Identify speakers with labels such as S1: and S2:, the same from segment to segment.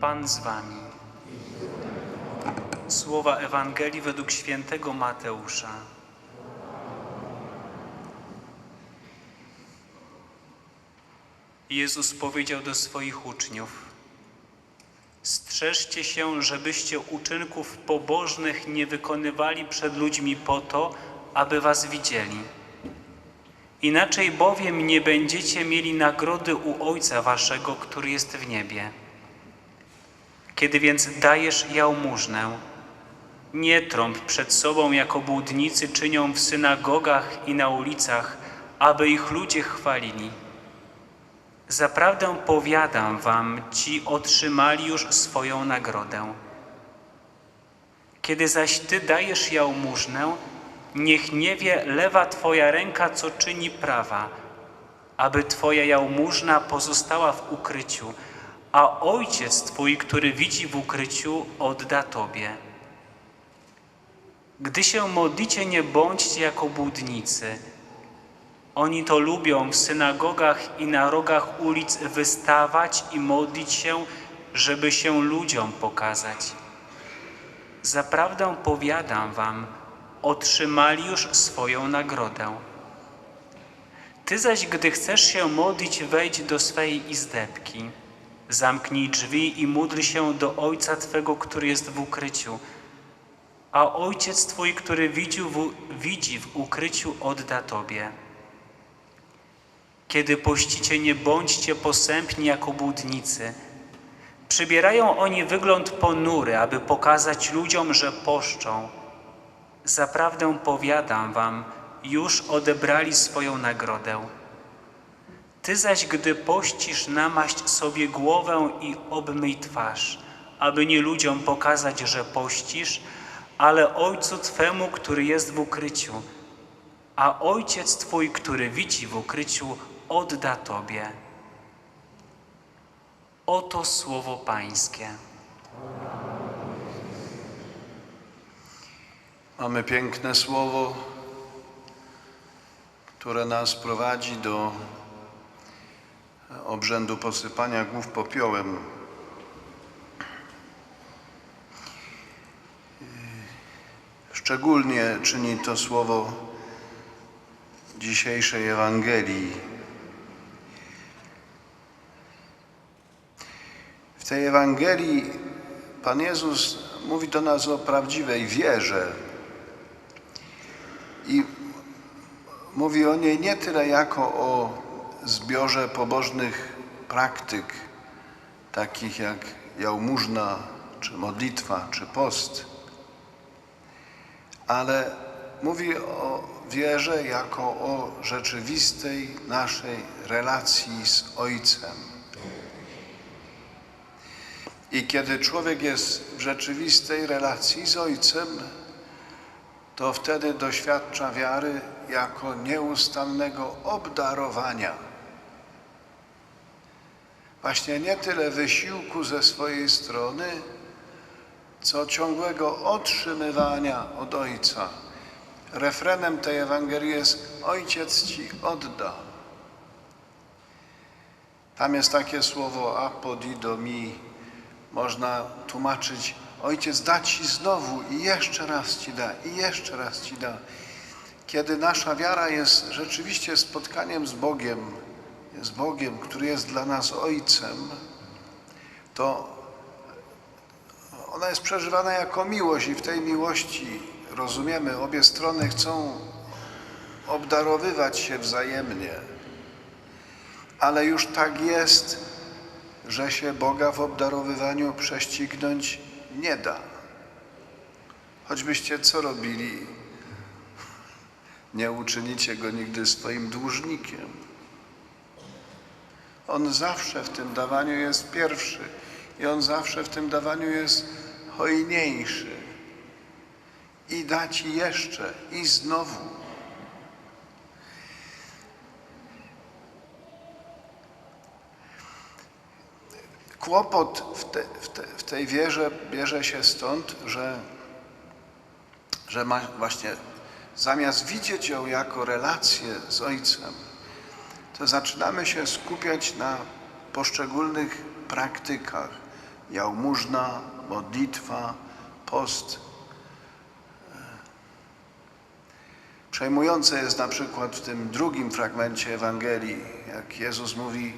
S1: Pan z wami. Słowa Ewangelii według świętego Mateusza. Jezus powiedział do swoich uczniów: Strzeżcie się, żebyście uczynków pobożnych nie wykonywali przed ludźmi po to, aby was widzieli. Inaczej bowiem nie będziecie mieli nagrody u Ojca Waszego, który jest w niebie. Kiedy więc dajesz jałmużnę, nie trąb przed sobą, jako błudnicy czynią w synagogach i na ulicach, aby ich ludzie chwalili. Zaprawdę powiadam wam, ci otrzymali już swoją nagrodę. Kiedy zaś ty dajesz jałmużnę, niech nie wie lewa twoja ręka, co czyni prawa, aby twoja jałmużna pozostała w ukryciu, a ojciec twój, który widzi w ukryciu, odda tobie. Gdy się modlicie, nie bądźcie jako błudnicy. Oni to lubią w synagogach i na rogach ulic wystawać i modlić się, żeby się ludziom pokazać. Zaprawdę powiadam wam, otrzymali już swoją nagrodę. Ty zaś, gdy chcesz się modlić, wejdź do swej izdebki. Zamknij drzwi i módl się do Ojca Twego, który jest w ukryciu. A Ojciec Twój, który widzi w, widzi w ukryciu, odda Tobie. Kiedy pościcie, nie bądźcie posępni jako błudnicy. Przybierają oni wygląd ponury, aby pokazać ludziom, że poszczą. Zaprawdę powiadam wam, już odebrali swoją nagrodę. Ty zaś, gdy pościsz, namaść sobie głowę i obmyj twarz, aby nie ludziom pokazać, że pościsz, ale Ojcu Twemu, który jest w ukryciu. A Ojciec Twój, który widzi w ukryciu, odda Tobie. Oto słowo Pańskie.
S2: Mamy piękne słowo, które nas prowadzi do obrzędu posypania głów popiołem. Szczególnie czyni to słowo dzisiejszej Ewangelii. W tej Ewangelii Pan Jezus mówi do nas o prawdziwej wierze i mówi o niej nie tyle jako o zbiorze pobożnych praktyk, takich jak jałmużna, czy modlitwa, czy post, ale mówi o wierze jako o rzeczywistej naszej relacji z Ojcem. I kiedy człowiek jest w rzeczywistej relacji z Ojcem, to wtedy doświadcza wiary jako nieustannego obdarowania. Właśnie nie tyle wysiłku ze swojej strony, co ciągłego otrzymywania od Ojca. Refrenem tej Ewangelii jest Ojciec Ci odda. Tam jest takie słowo apodido mi, można tłumaczyć Ojciec da Ci znowu i jeszcze raz Ci da, i jeszcze raz Ci da. Kiedy nasza wiara jest rzeczywiście spotkaniem z Bogiem, z Bogiem, który jest dla nas Ojcem, to ona jest przeżywana jako miłość i w tej miłości rozumiemy, obie strony chcą obdarowywać się wzajemnie. Ale już tak jest, że się Boga w obdarowywaniu prześcignąć nie da. Choćbyście co robili, nie uczynicie go nigdy swoim dłużnikiem. On zawsze w tym dawaniu jest pierwszy i on zawsze w tym dawaniu jest hojniejszy. I da ci jeszcze, i znowu. Kłopot w, te, w, te, w tej wierze bierze się stąd, że, że ma właśnie zamiast widzieć ją jako relację z Ojcem, to zaczynamy się skupiać na poszczególnych praktykach, jałmużna, modlitwa, post. Przejmujące jest na przykład w tym drugim fragmencie Ewangelii, jak Jezus mówi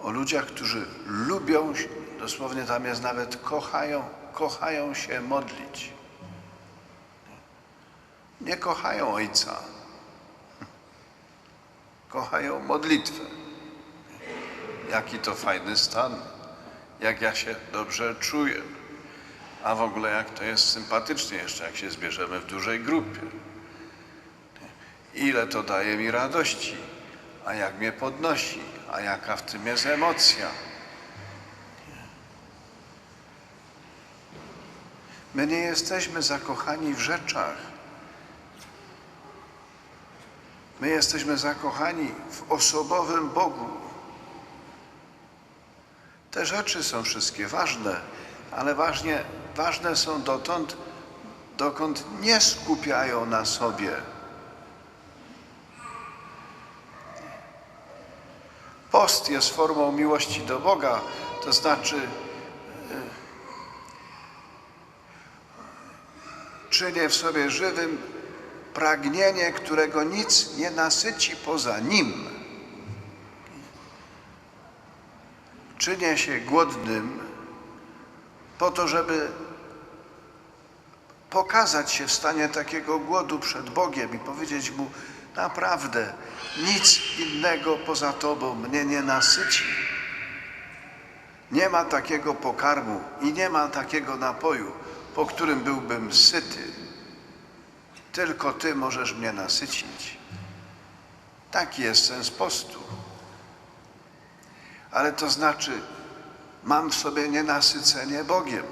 S2: o ludziach, którzy lubią, dosłownie tam jest nawet kochają, kochają się modlić. Nie kochają Ojca, kochają modlitwę. Jaki to fajny stan, jak ja się dobrze czuję. A w ogóle jak to jest sympatycznie jeszcze, jak się zbierzemy w dużej grupie. Ile to daje mi radości, a jak mnie podnosi, a jaka w tym jest emocja. My nie jesteśmy zakochani w rzeczach. My jesteśmy zakochani w osobowym Bogu. Te rzeczy są wszystkie ważne, ale ważnie, ważne są dotąd, dokąd nie skupiają na sobie. Post jest formą miłości do Boga, to znaczy y, czynię w sobie żywym pragnienie, którego nic nie nasyci poza Nim. Czynię się głodnym po to, żeby pokazać się w stanie takiego głodu przed Bogiem i powiedzieć Mu, naprawdę nic innego poza Tobą mnie nie nasyci. Nie ma takiego pokarmu i nie ma takiego napoju, po którym byłbym syty. Tylko Ty możesz mnie nasycić. Taki jest sens postu. Ale to znaczy, mam w sobie nienasycenie Bogiem.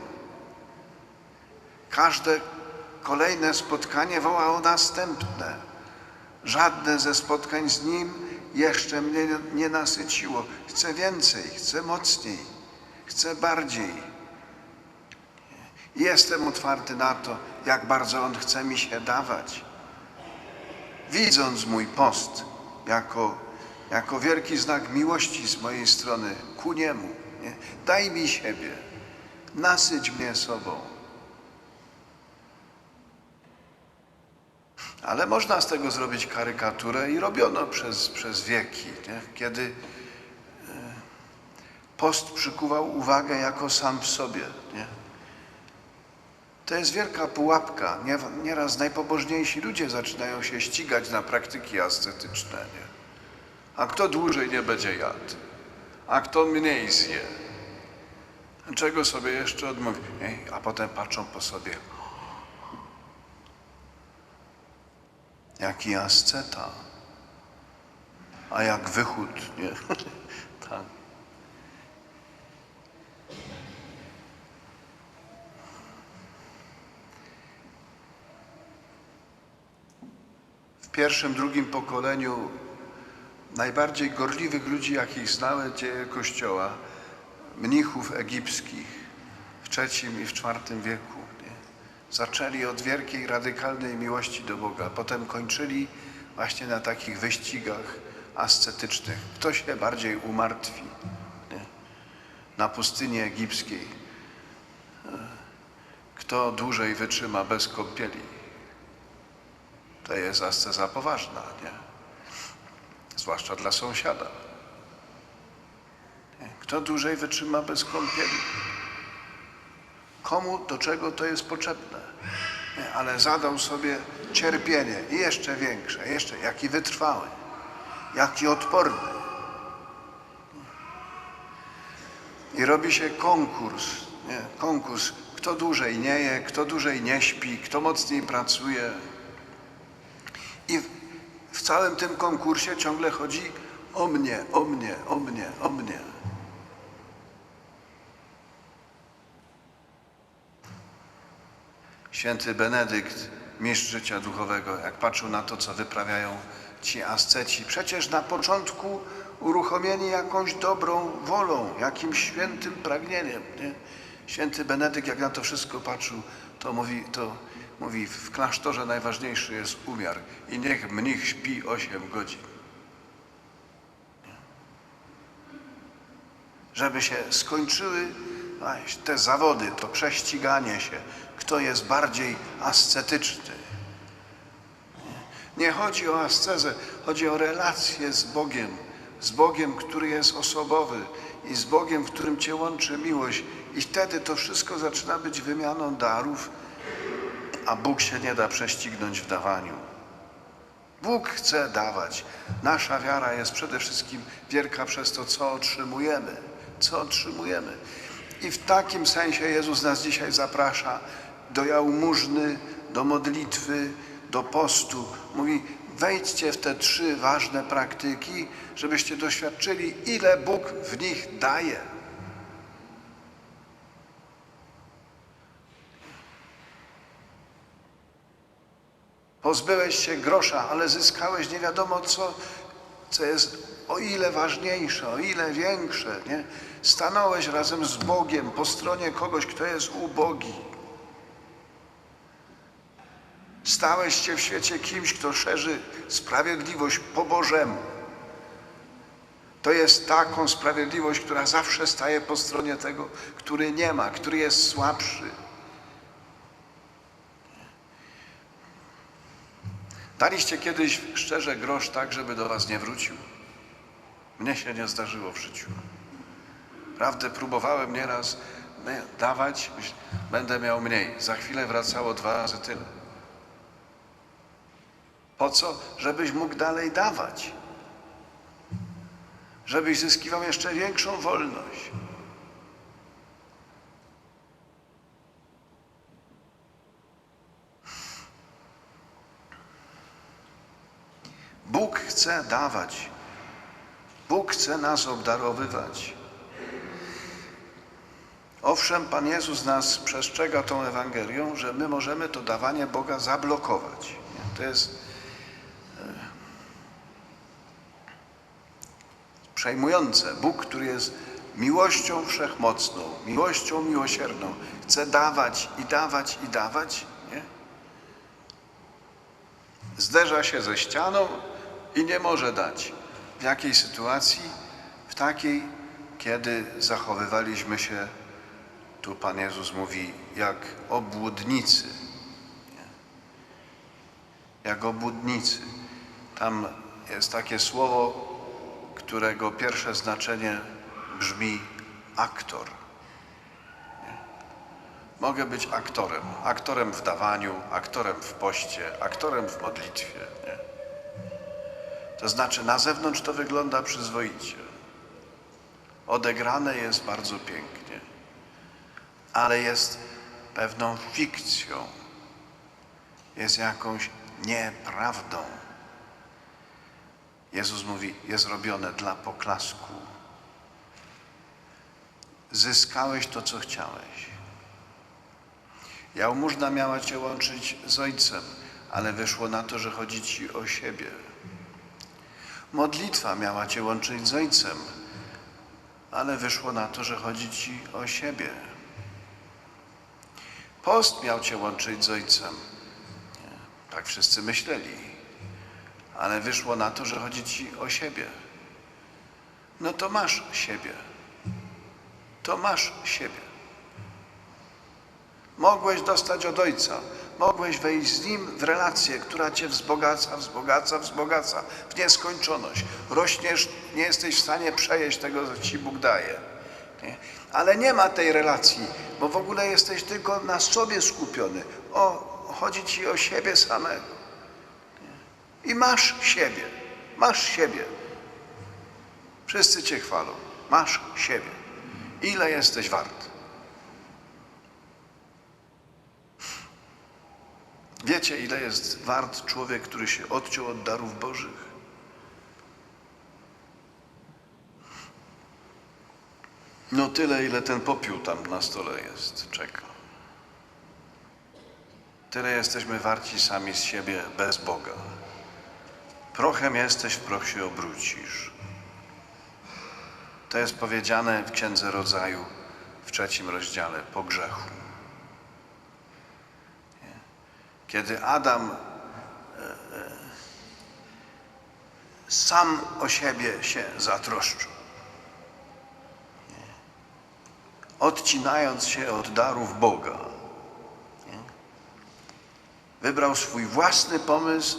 S2: Każde kolejne spotkanie woła o następne. Żadne ze spotkań z Nim jeszcze mnie nie nasyciło. Chcę więcej, chcę mocniej, chcę bardziej. Jestem otwarty na to, jak bardzo On chce mi się dawać. Widząc mój post jako, jako wielki znak miłości z mojej strony ku Niemu. Nie? Daj mi siebie, nasyć mnie sobą. Ale można z tego zrobić karykaturę i robiono przez, przez wieki, nie? kiedy e, post przykuwał uwagę jako sam w sobie. Nie? To jest wielka pułapka. Nie- Nieraz najpobożniejsi ludzie zaczynają się ścigać na praktyki ascetyczne. Nie? A kto dłużej nie będzie jadł? A kto mniej zje? Czego sobie jeszcze odmówi? Ej, A potem patrzą po sobie. Jaki asceta. A jak wychód, nie? tak. Pierwszym, drugim pokoleniu najbardziej gorliwych ludzi, jakich znały dzieje Kościoła, mnichów egipskich w III i w IV wieku. Nie? Zaczęli od wielkiej, radykalnej miłości do Boga, potem kończyli właśnie na takich wyścigach ascetycznych. Kto się bardziej umartwi nie? na pustyni egipskiej? Kto dłużej wytrzyma bez kąpieli? To jest asceza poważna, nie? Zwłaszcza dla sąsiada. Kto dłużej wytrzyma bez kąpieli? Komu do czego to jest potrzebne? Ale zadał sobie cierpienie i jeszcze większe, jeszcze jaki wytrwały, jaki odporny. I robi się konkurs, nie? konkurs, kto dłużej nie je, kto dłużej nie śpi, kto mocniej pracuje. Całym tym konkursie ciągle chodzi o mnie, o mnie, o mnie, o mnie. Święty Benedykt, mistrz życia duchowego, jak patrzył na to, co wyprawiają ci asceci, przecież na początku uruchomieni jakąś dobrą wolą, jakimś świętym pragnieniem. Nie? Święty Benedykt, jak na to wszystko patrzył, to mówi, to mówi, w klasztorze najważniejszy jest umiar i niech mnich śpi 8 godzin. Żeby się skończyły te zawody, to prześciganie się, kto jest bardziej ascetyczny. Nie chodzi o ascezę, chodzi o relację z Bogiem, z Bogiem, który jest osobowy i z Bogiem, w którym Cię łączy miłość. I wtedy to wszystko zaczyna być wymianą darów, a Bóg się nie da prześcignąć w dawaniu. Bóg chce dawać. Nasza wiara jest przede wszystkim wielka przez to, co otrzymujemy. Co otrzymujemy. I w takim sensie Jezus nas dzisiaj zaprasza do jałmużny, do modlitwy, do postu. Mówi, wejdźcie w te trzy ważne praktyki, żebyście doświadczyli, ile Bóg w nich daje. Pozbyłeś się grosza, ale zyskałeś nie wiadomo co, co jest o ile ważniejsze, o ile większe. Nie? Stanąłeś razem z Bogiem po stronie kogoś, kto jest ubogi. Stałeś się w świecie kimś, kto szerzy sprawiedliwość po Bożemu. To jest taką sprawiedliwość, która zawsze staje po stronie tego, który nie ma, który jest słabszy. Daliście kiedyś szczerze grosz tak, żeby do was nie wrócił? Mnie się nie zdarzyło w życiu. Prawdę próbowałem nieraz nie, dawać, będę miał mniej. Za chwilę wracało dwa razy tyle. Po co? Żebyś mógł dalej dawać. Żebyś zyskiwał jeszcze większą wolność. Bóg chce dawać. Bóg chce nas obdarowywać. Owszem, Pan Jezus nas przestrzega tą Ewangelią, że my możemy to dawanie Boga zablokować. To jest e, przejmujące. Bóg, który jest miłością wszechmocną, miłością miłosierną, chce dawać i dawać i dawać. Nie? Zderza się ze ścianą i nie może dać. W jakiej sytuacji? W takiej, kiedy zachowywaliśmy się, tu Pan Jezus mówi, jak obłudnicy. Jak obłudnicy. Tam jest takie słowo, którego pierwsze znaczenie brzmi aktor. Mogę być aktorem. Aktorem w dawaniu, aktorem w poście, aktorem w modlitwie. Nie? To znaczy na zewnątrz to wygląda przyzwoicie. Odegrane jest bardzo pięknie, ale jest pewną fikcją, jest jakąś nieprawdą. Jezus mówi, jest robione dla poklasku. Zyskałeś to, co chciałeś. Jałmużna miała cię łączyć z Ojcem, ale wyszło na to, że chodzi ci o siebie. Modlitwa miała cię łączyć z Ojcem, ale wyszło na to, że chodzi ci o siebie. Post miał cię łączyć z Ojcem. Tak wszyscy myśleli, ale wyszło na to, że chodzi ci o siebie. No to masz siebie. To masz siebie. Mogłeś dostać od Ojca, mogłeś wejść z Nim w relację, która Cię wzbogaca, wzbogaca, wzbogaca w nieskończoność. Rośniesz, nie jesteś w stanie przejeść tego, co Ci Bóg daje. Nie? Ale nie ma tej relacji, bo w ogóle jesteś tylko na sobie skupiony. O, chodzi Ci o siebie samego. Nie? I masz siebie, masz siebie. Wszyscy Cię chwalą. Masz siebie. Ile jesteś wart? Wiecie, ile jest wart człowiek, który się odciął od darów Bożych? No tyle, ile ten popiół tam na stole jest, czeka. Tyle jesteśmy warci sami z siebie bez Boga. Prochem jesteś, w proch się obrócisz. To jest powiedziane w Księdze Rodzaju w trzecim rozdziale po grzechu. Kiedy Adam e, e, sam o siebie się zatroszczył. odcinając się od darów Boga. Wybrał swój własny pomysł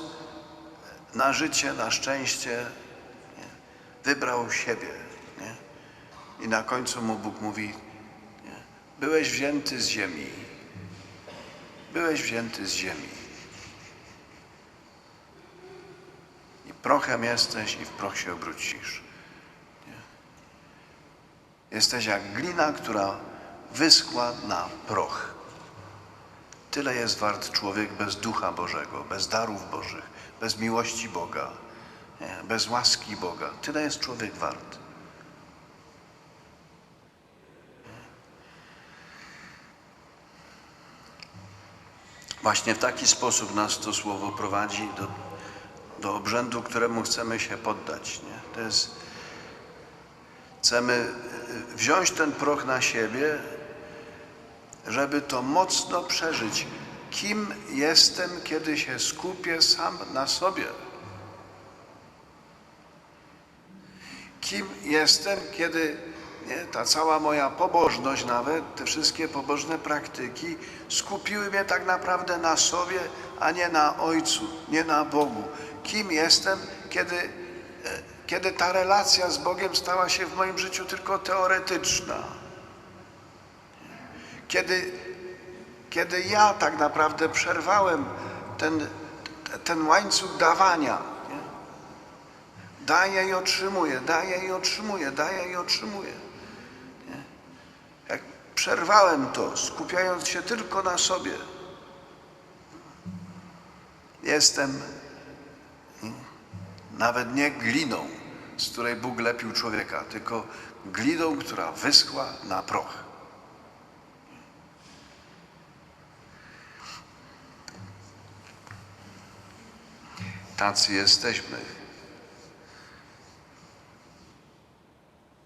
S2: na życie, na szczęście. Wybrał siebie. I na końcu mu Bóg mówi? Byłeś wzięty z ziemi. Byłeś wzięty z ziemi. I prochem jesteś i w proch się obrócisz. Nie? Jesteś jak glina, która wyschła na proch. Tyle jest wart człowiek bez ducha Bożego, bez darów Bożych, bez miłości Boga, nie? bez łaski Boga. Tyle jest człowiek wart. Właśnie w taki sposób nas to słowo prowadzi do, do obrzędu, któremu chcemy się poddać. Nie? To jest, chcemy y, wziąć ten proch na siebie, żeby to mocno przeżyć. Kim jestem, kiedy się skupię sam na sobie? Kim jestem, kiedy nie, ta cała moja pobożność, nawet te wszystkie pobożne praktyki skupiły mnie tak naprawdę na sobie, a nie na Ojcu, nie na Bogu. Kim jestem, kiedy, e, kiedy ta relacja z Bogiem stała się w moim życiu tylko teoretyczna? Kiedy, kiedy ja tak naprawdę przerwałem ten, ten łańcuch dawania. Nie? Daję i otrzymuję, daję i otrzymuję, daję i otrzymuję. Przerwałem to, skupiając się tylko na sobie, jestem mm, nawet nie gliną, z której Bóg lepił człowieka, tylko gliną, która wyschła na proch. Tacy jesteśmy.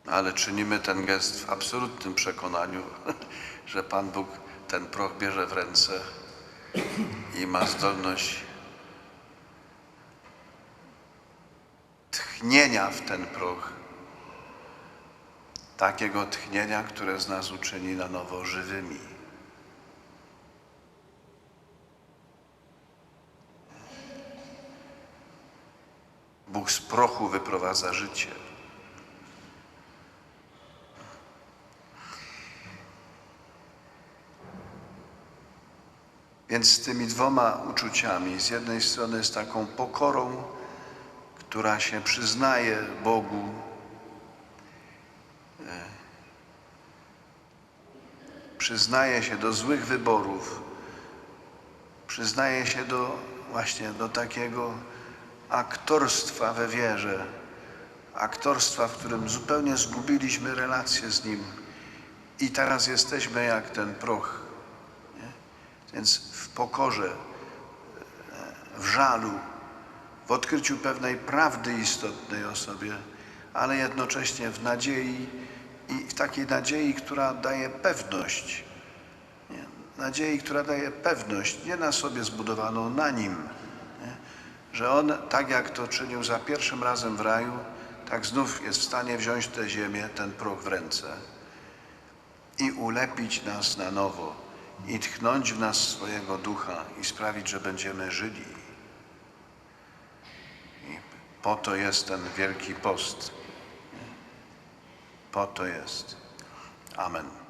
S2: Ale czynimy ten gest w absolutnym przekonaniu, że Pan Bóg ten proch bierze w ręce i ma zdolność tchnienia w ten proch. Takiego tchnienia, które z nas uczyni na nowo żywymi. Bóg z prochu wyprowadza życie. Więc z tymi dwoma uczuciami, z jednej strony z taką pokorą, która się przyznaje Bogu, e, przyznaje się do złych wyborów, przyznaje się do właśnie do takiego aktorstwa we wierze, aktorstwa, w którym zupełnie zgubiliśmy relację z Nim i teraz jesteśmy jak ten proch. Nie? Więc w pokorze, e, w żalu, w odkryciu pewnej prawdy istotnej o sobie, ale jednocześnie w nadziei i w takiej nadziei, która daje pewność. Nie? Nadziei, która daje pewność, nie na sobie zbudowaną, na Nim że On, tak jak to czynił za pierwszym razem w raju, tak znów jest w stanie wziąć tę ziemię, ten proch w ręce i ulepić nas na nowo i tchnąć w nas swojego ducha i sprawić, że będziemy żyli. I po to jest ten wielki post. Po to jest. Amen.